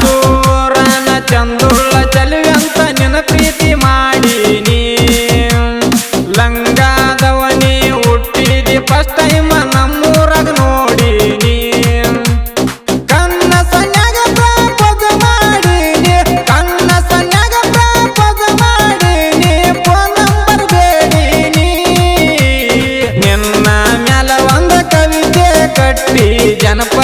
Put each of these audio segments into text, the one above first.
ತೂರನ ಚಂದುಳ್ಳ ಚಲುವಂತ ನಿನ್ನ ಪ್ರೀತಿ ಮಾಡೀನಿ ಲಂಗಾದವನಿ ಹುಟ್ಟಿದಿ first time ನಮ್ಮೂರಾಗ ಕನ್ನ ಸನ್ಯಾಗ ಪ್ರಾಪದ ಕನ್ನ ಸನ್ಯಾಗ ಪ್ರಾಪದ ಫೋನ್ ನಂಬರ್ ನಿನ್ನ ಮ್ಯಾಲ ಒಂದು ಕವಿತೆ ಕಟ್ಟಿ ಜನಪ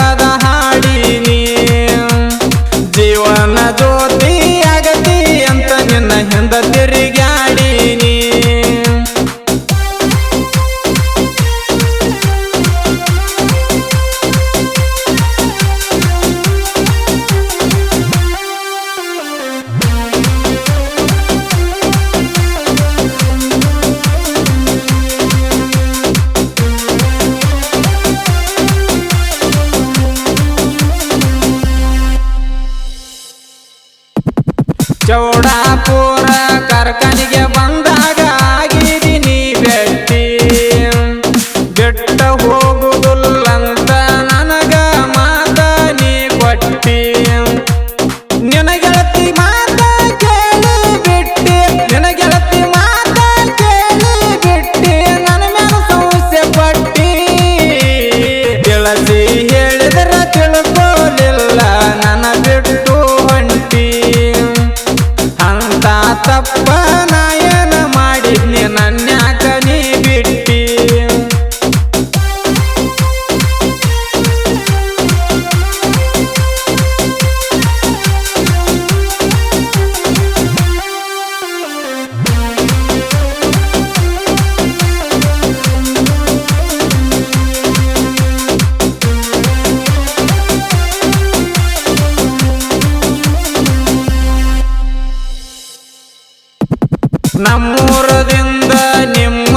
जोड़ा को ಸಂತೋಷದಿಂದ ನಿಮ್ಮ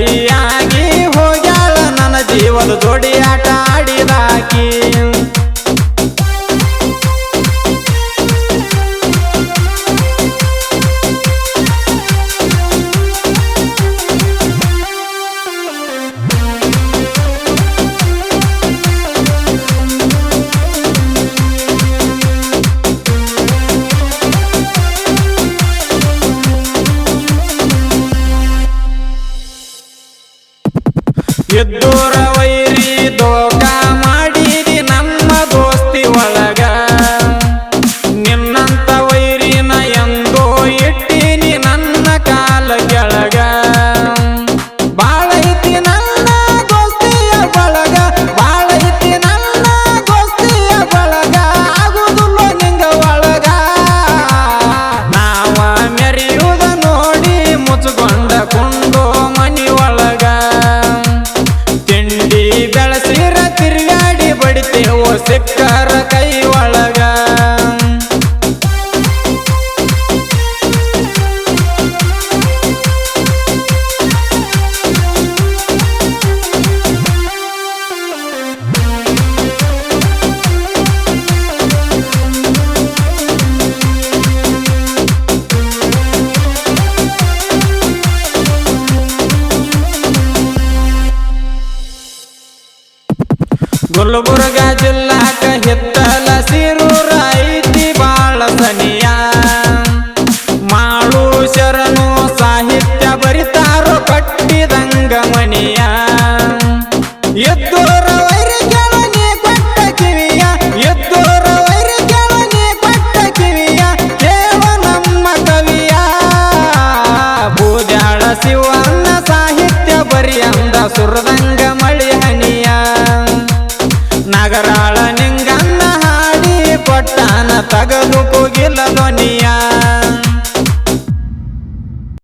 ಸಾಹಿತ್ಯ ಸುರದಂಗ ನಗರಾಳ ನಿಂಗನ್ನ ಹಾಡಿ ಪಟ್ಟನ ತಗಲು ಕೂಗಿಲ್ಲ